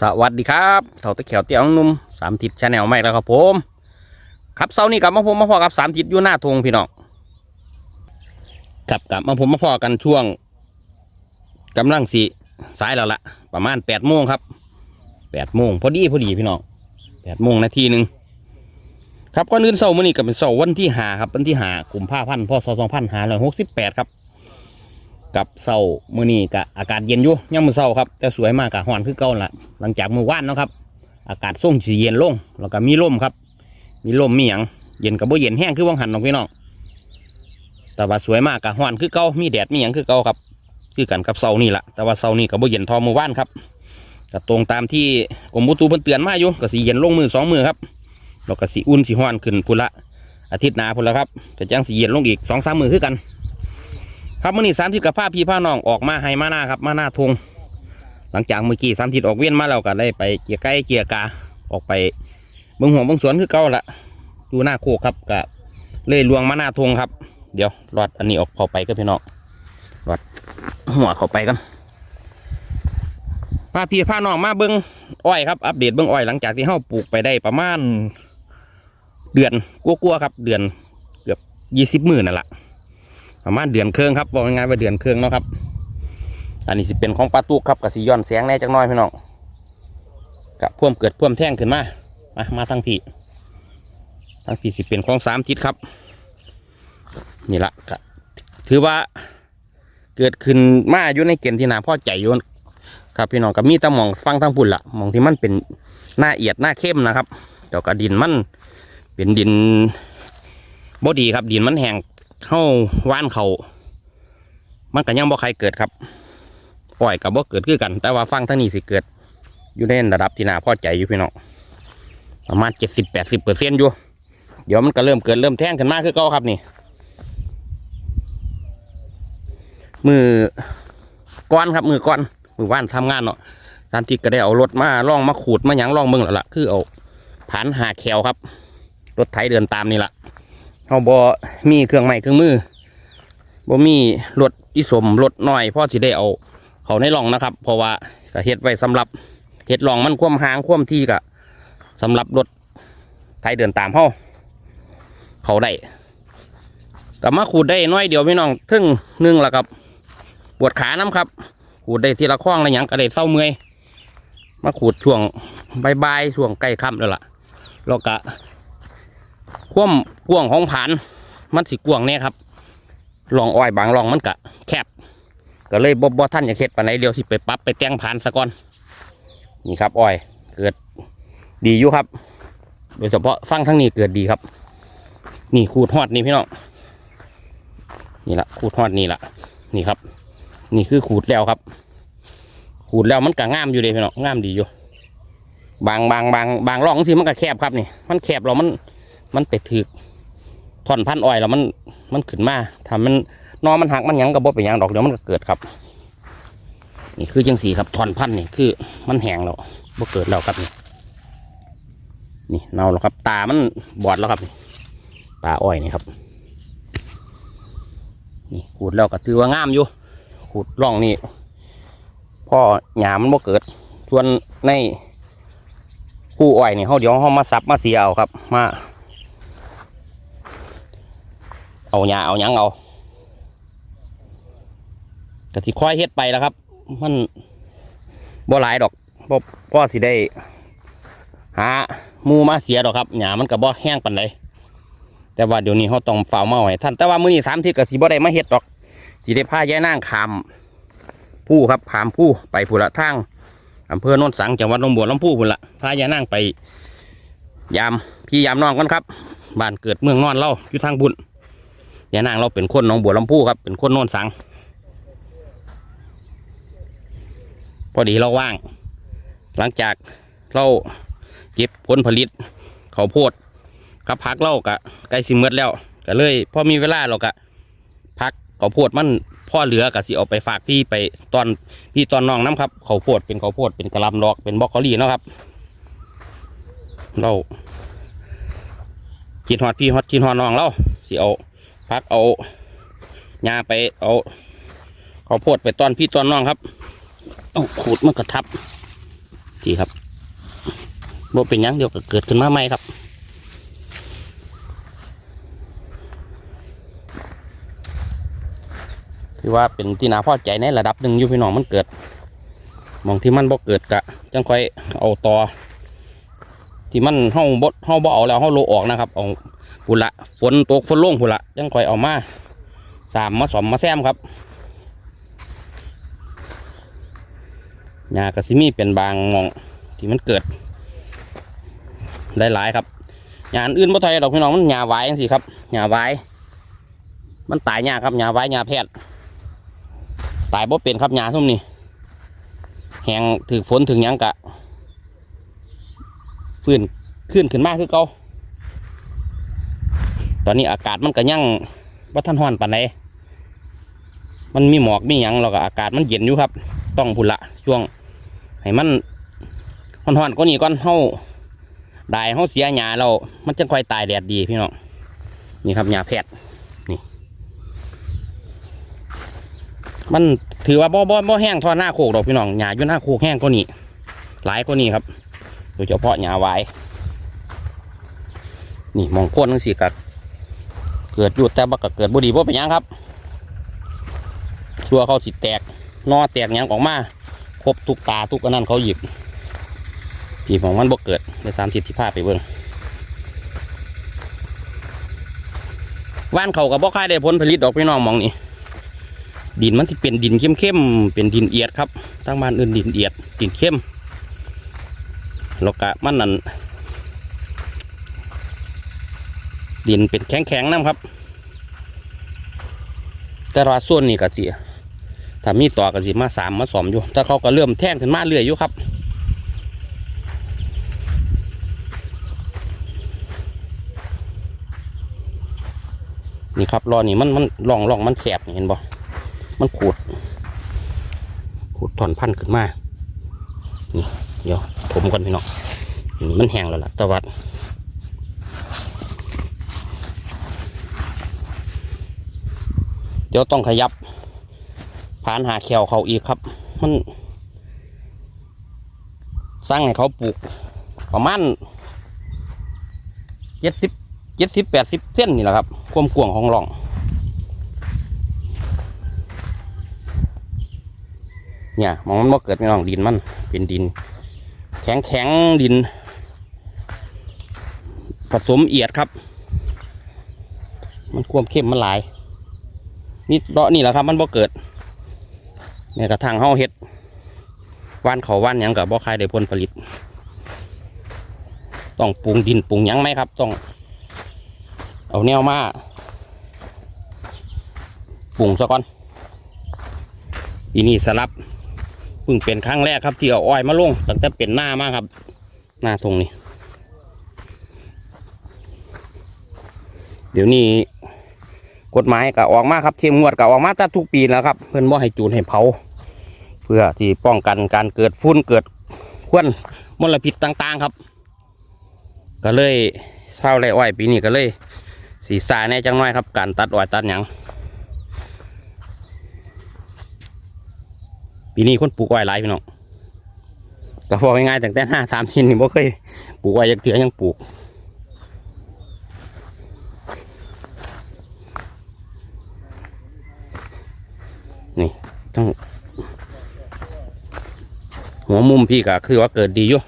สวัสดีครับเถ่าตะเขียวเตี้ยงนุ่มสามทิศชาแนลใหม่แล้วครับผม ครับเสาร์นี้กลับมาผมมาพอกับสามทิศอยู่หน้าทงพี่น้องครับกลับมาผมมาพอกันช่วงกำลังสีสายแล้วละประมาณแปดโมงครับแปดโมงพอดีพอดีพี่น้องแปดโมงนาทีหนึ่งครับก่อนอื่นเสาร์มื้อนี้ก็เป็นเสาร์วันที่หาครับวันที่หากลุ่มผ้าพันธ์พศสองพันหาร้อยหกสิบแปดครับ กับเสามื้อนี้กะอากาศเย็นอยู่ยังมือเสาครับแต่สวยมากกะฮ้อนคือเก่าละหลังจากมื้อวานเนาะครับ อากาศส่งสีเย็นลงแล้วก็มีลมครับ มีลมมีหยังเย็นกับบ่เย็นแห้งคือวังหันน้องพี่น้องแต่ว่าสวยมากกะฮ้อนคือเก่ามีแดดมีหยังคือเก่าครับคือกันกับเสานี่แหละแต่ว่าเสานี่กับบ่เย็นทอมือว่านครับก็ตรงตามที่กรมอุตุเพิ่นเตือนมาอยู่ก็สีเย็นลงมือสองมือครับแล้วก็สีอุ่นสีฮ้อนขึ้นพุ่นละอาทิตย์หน้าพุ่นละครับจะจังสีเย็นลงอีกสองสามมือคือกัน ครับมื่อนี้สามทิศกับผ้าพี่ผ้าน้องออกมาให้มาหน้าครับมาหน้าทงหลังจากเมื่อกี้สามทิศออกเวียนมาแล้วก็ได้ไปเกี่ยไก่เกี่ยกาออกไปเบิ้งหัวเบิ้งสวนคือเก่าละดูหน้าโคกครับก็เลยลวงมาหน้าทงครับ เดี๋ยวรอดอันนี้ออกเข้าไปก็พี่น้องรอดหัวเข้าไปกันผ้าพี่ผ้าน้องมาเบิ้งอ้อยครับอัปเดตเบิ้งอ้อยหลังจากที่เฮาปลูกไปได้ประมาณ เดือนกลัวๆครับ เดือนเกือบยี่สิบหมื่นนั่นแหละ ประมาณเดือนเครื่องครับบอกง่ายๆว่าเดือนเครื่องเนาะครับ อันนี้สิเป็นของปลาตุกครับกับสีย้อนแสงแน่จักน้อยพี่น้องกับพ่วมเกิดพ่วมแท่งขึ้นมามามาทั้งพี่ทั้งพี่สิเป็นของสามทิศครับ นี่ละก็ถือว่าเกิดขึ้นมาอยู่ในเกณฑ์ที่นาพ่อใจอยู่ครับพี่น้องกับมีตะมองฟังทั้งปุ่นละมองที่มันเป็นหน้าเอียดหน้าเข้มนะครับแต่ก็ดินมันเป็นดินบ่ดีครับดินมันแห้ง เข้าว่านเขามันก็ยังบ่ใครเกิดครับปล่อยกับบ่เกิดคือกัน แต่ว่าฟังทั้งนี้สิเกิด อยู่ในระดับที่น่าพอใจอยู่พี่น้องประมาณเจ็ดสิบแปดสิบเปอร์เซ็นต์อยู่ เดี๋ยวมันก็เริ่มเกิดเริ่มแท่งขึ้นมากคือเก่าครับนี่ มือก้อนครับมือก้อน มือว่านทำงานเนาะสานติก็ได้เอารถมาล่องมาขูดมาหยังล่องเบิ่งแล้วล่ะคือเอาผ่านหาแคลครับ รถไถเดินตามนี่ล่ะ เขาบอมีเครื่องไม้เครื่องมือบ่มีรถอีสมรถน้อยพ่อสิได้เอาเขาในร่องนะครับ เพราะว่าเฮ็ดไว้สำหรับเฮ็ดร่องมันคว่ำหางคว่ำที่ก็สำหรับรถไทยเดินตามเฮาเขาได้ก็มาขูดได้น้อยเดียวพี่น้องทึ่งหนึ่งแล้วครับปวดขาน้ำครับขูดได้ทีละข้องอะไรหยังก็ได้เศร้าเมื่อยมาขูดช่วงใบ่ายๆช่วงใกล้ค่ำแล้วล่ะแล้วก็ ความกวงของผาน มันสิกวงเนี่ยครับลองอ้อยบางลองมันกะแคบก็เลยบ่บ่ท่านอย่าเข็ดปานไหนเดียวสิไปปรับไปแต่งผานซะก่อนนี่ครับอ้อย เกิดดีอยู่ครับ โดยเฉพาะฟังทั้งนี้เกิดดีครับ นี่ขูดฮอดนี่พี่น้องนี่ละขูดฮอดนี่ละนี่ครับ นี่คือขูดแล้วครับ ขูดแล้วมันก็งามอยู่เลยพี่น้องงามดีอยู่ บางบางบางบางร่องสิมันก็แคบครับนี่ มันแคบเรามัน มันไปถือท่อนพันอ้อยแล้วมันมันขึ้นมาทำมันนอมันหักมันหยังกระบอกไปยังดอกเดี๋ยวมันก็เกิดครับ นี่คือจังสีครับท่อนพันนี่คือมันแห้งแล้วบ่เกิดแล้วครับนี่นี่เน่าแล้วครับ ตามันบอดแล้วครับนี่ตาอ้อยนี่ครับ นี่ขูดแล้วก็ถือว่างามอยู่ขูดร่องนี่พ่อหยามันบ่เกิด ส่วนในผู้อ้อยนี่เขาเดี๋ยวเขามาซับมาเสียเอาครับ มา เอาหญ้าเอาหยังเอาก็สิค่อยเฮ็ดไปแล้วครับ มันบ่หลายดอกบ่พ่อสิได้ หามูมาเสียดอกครับหญ้ามันก็บ่แห้งปานใดแต่ว่าเดี๋ยวนี้เขาต้องเฝ้าเมาไว้ท่านแต่ว่ามื้อนี้สามทิศก็สิบ่ได้มาเฮ็ดดอกสิได้พาย้ายนางขามผู้ครับขามผู้ไปผู้ละทางอำเภอโนนสังจังหวัดหนองบัวลำพูพุ่นละพาย้ายนางไป ยามพี่ยามน้องกันครับบ้านเกิดเมืองนอนเราอยู่ทางบุญ ยานางเราเป็นคนหนองบัวลำพูครับเป็นคนโน่นสัง พอดีเราว่าง หลังจากเราเก็บผลผลิตเขาโพดกับพักเรากะใกล้สิหมดแล้วก็เลยพอมีเวลาเรากะพักเขาโพดมันพ่อเหลือกะสิเอาไปฝากพี่ไปตอนพี่ตอนน้องน้ำครับเขาโพดเป็นเขาโพดเป็นกระลำดอกเป็นบรอกโคลีเนาะครับ เรากินฮอดพี่ฮอดกินฮอดน้องเราสิเอา พักเอาหญ้าไปเอาเอาโพดไปตอนพี่ตอนน้องครับเอาขูดมันกระทับทีครับบ่เป็นยังเดี๋ยวก็เกิดขึ้นมาใหม่ครับถือว่าเป็นที่นาพอใจในระดับหนึ่งอยู่พี่น้องมันเกิดมองที่มันบ่เกิดกะจังค่อยเอาต่อที่มันเฮาบ่เฮาบ่เอาแล้วเฮาโลออกนะครับเอา พุ่นละฝนตกฝนลงพุ่นละจังค่อยเอามาสามมาสอมมาแซมครับหญ้ากระสิมีเป็นบางมองที่มันเกิดหลายๆครับหญ้าอันอื่นบ่เท่าไหร่ดอกพี่น้องมันหญ้าหวายจังซี่ครับหญ้าหวายมันตายยาครับหญ้าหวายหญ้าแพทย์ตายบ่เป็นครับหญ้าทุ่มนี่แหงถึกฝนถึงยังกะฟื้นขึ้นขึ้นมากคือเก่า ตอนนี้อากาศมันก็ยังว่าท่านห้อนปานใดมันมีหมอกมีหยังแล้วก็อากาศมันเย็นอยู่ครับ ต้องพุ่นละช่วงให้มันมันห้อนก็นี่ก่อนเฮาได้เฮาเสียหญ้าเรามันจะค่อยตายแดดดีพี่น้องนี่ครับหญ้าแพทย์มันถือว่าบ่บ่บ่แห้งทอหน้าโคกดอกพี่น้องหญ้าอยู่หน้าโคกแห้งกว่านี้หลายกว่านี้ครับโดยเฉพาะหญ้าหวายนี่มองโคนทั้งสี่กั เกิดอยู่แต่บักก็เกิดบ่ดีบ่เป็นยังครับชัวเขาสิแตกนอแตกยังออกมาครบทุกตาทุกอันนั้นเขาหยิบพี่ของมันบ่เกิดในสามสิบสิบห้าไปเบิ่งว่านเขากับบ่ค่ายได้ผลผลิตดอกพี่น้องมองนี่ดินมันที่เป็นดินเข้มๆเป็นดินเอียดครับทางบ้านอื่นดินเอียดดินเข้มแล้วก็มันนั่น ดินเป็นแข็งๆน้ำครับ แต่ว่าส่วนนี้ก็สิถ้ามีต่อก็สิมาสามมาสอมอยู่แต่เขาก็เริ่มแท่งขึ้นมาเรื่อยอยู่ครับนี่ครับรอนี่มันมันร่องร่องมันแคบเห็นบ่มันขูด ขูดถอนพันธุ์ขึ้นมา นี่ เดี๋ยวผมก่อนพี่น้องนี่มันแห้งแล้วล่ะต่ว่า ดี๋ยวต้องขยับผ่านหาแขวเขาอีกครับ มันสร้างให้เขาปลูกประมาณเจ็ดสิบเจ็ดสิบแปดสิบเส้นนี่แหละครับความกว้างของร่องเนี่ยมองมันบ่เกิดไม่น้องดินมันเป็นดิน แข็งแข็งดิน ผสมเอียดครับ มันความเข้มมันหลาย นี่เลาะนี่แหละครับ มันบ่เกิดเนี่ยกระทั่งเฮาเฮ็ดว่านเขาว่านยังกับบ่คายได้ผลผลิต ต้องปรุงดินปรุงยังไหมครับ ต้อง เอาแนวมาปรุงซะก่อนอีนี่สลับเพิ่งเป็นครั้งแรกครับ ที่เอาอ้อยมาลงตั้งแต่เป็นหน้ามากครับ หน้าทรงนี้เดี๋ยวนี้ กฎหมายก็ออกมาครับเข้มงวดก็ออกมาตั้งทุกปีแล้วครับ เพื่อนบ่ให้จูนให้เผา เพื่อที่ป้องกันการเกิดฝุ่นเกิดควันมลพิษต่างๆครับ ก็เลยเช่าไรอ้อยปีนี้ก็เลยสีสายแน่จังน้อยครับ การตัดอ้อยตัดหยังปีนี้คนปลูกอ้อยหลายพี่น้องก็พอง่ายๆตั้งแต่ห้าสามชิ้นนี่บ่เคยปลูกอ้อยยังเถื่อยังปลูก นี่ต้องหัวมุมพี่ก็คือว่าเกิดดีอยู่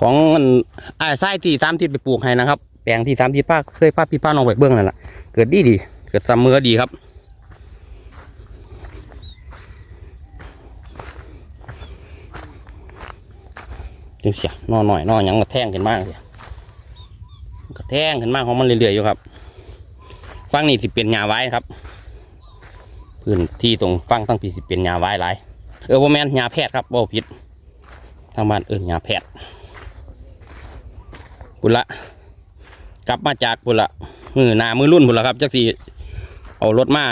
ของมันอ้าไส้ที่สามทิศไปปลูกให้นะครับ แปลงที่สามทิศป้าเคยพาคพี่ป้าน้องไปเบื้องนั่นแหละเกิดดีดี เกิดเสมอดีครับ จังเสียนอนหน่อยนอหยังกระแทงขึ้นมากเสีย แทงขึ้นมากของมันเรื่อยๆอยู่ครับฟังนี่สิเป็นหญ้าไว้ครับพื้นที่ตรงฟังตั้งปีสิเป็นหญ้าไว้หลายเออโบแมนหญ้าแพทย์ครับบ่ผิดทางบ้านเอิญหญ้าแพทย์ปุนละกลับมาจากปุนละมือหนามือรุ่นพุ่นละครับจักสีเอารถมา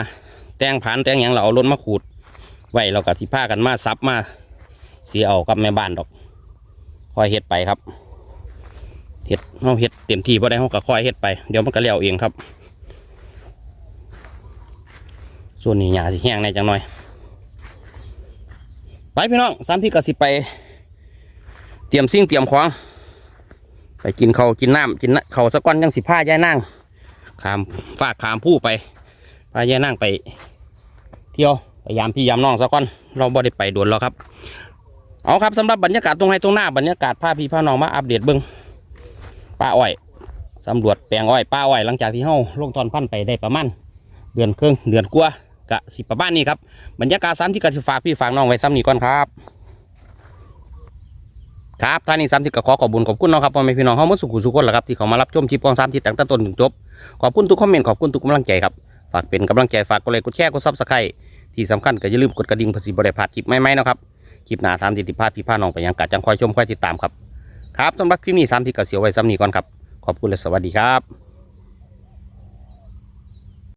แตงผ่านแตงหยังเราเอารถมาขูดไว้เรากับสิผ้ากันมาซับมาเสียเอากับแม่บ้านดอกคอยเฮ็ดไปครับ เฮ็ดเฮาเฮ็ดเต็มที่พอได้เฮาก็คอยเฮ็ดไปเดี๋ยวมันก็เลี้ยวเองครับ ส่วนนี้หญ้าสิแห้งในจังหน่อย ไปพี่น้องสามที่กสิไป เตรียมสิ่งเตรียมของไปกินเขากินน้ำกินน้ำเขาสักก้อนยังสิผ้าย่ายนั่งขามฝากขามผู้ไปพาย่ายนั่งไป เที่ยวไปยามพี่ยามน้องสักก้อน เราบ่ได้ไปด่วนแล้วครับ เอาครับสำหรับบรรยากาศตรงไห้ตรงหน้าบรรยากาศพาพี่พาน้องมาอัปเดตเบิ้ง ป้าอ้อยสำรวจแปลงอ้อยป้าอ้อยหลังจากที่เฮาลงตอนพันไปได้ประมาณเดือนครึ่งเดือนกว่ากะสิประมาณนี้ครับบรรยากาศสามที่กสิฝากพี่ฝากน้องไว้ซ้ำนี้ก่อนครับครับท่านนี้สามที่ก็ขอขอบคุญขอบคุณเนาะครับพ่อแม่พี่น้องเฮามดสุขุสุขคนแหละครับที่เขามารับชมคลิปองสามที่ตั้งแต่ต้นถึงจบขอบคุณทุกคอมเมนต์ขอบคุณทุกกำลังใจครับฝากเป็นกำลังใจฝากกดไลค์กดแชร์กดซับสไครต์ที่สำคัญก็อย่าลืมกดกระดิ่งเพื่อสิบริพาดคลิปใหม่ๆนะครับคลิปหน้าสามทิศพาพี่พาน้องไปยังกะจังคอยชมคอยติดตามครับ ครับสำหรับคลิปนี้สามที่ก็เสียวไว้ซ้ำนี้ก่อนครับ ขอบคุณและสวัสดีครับ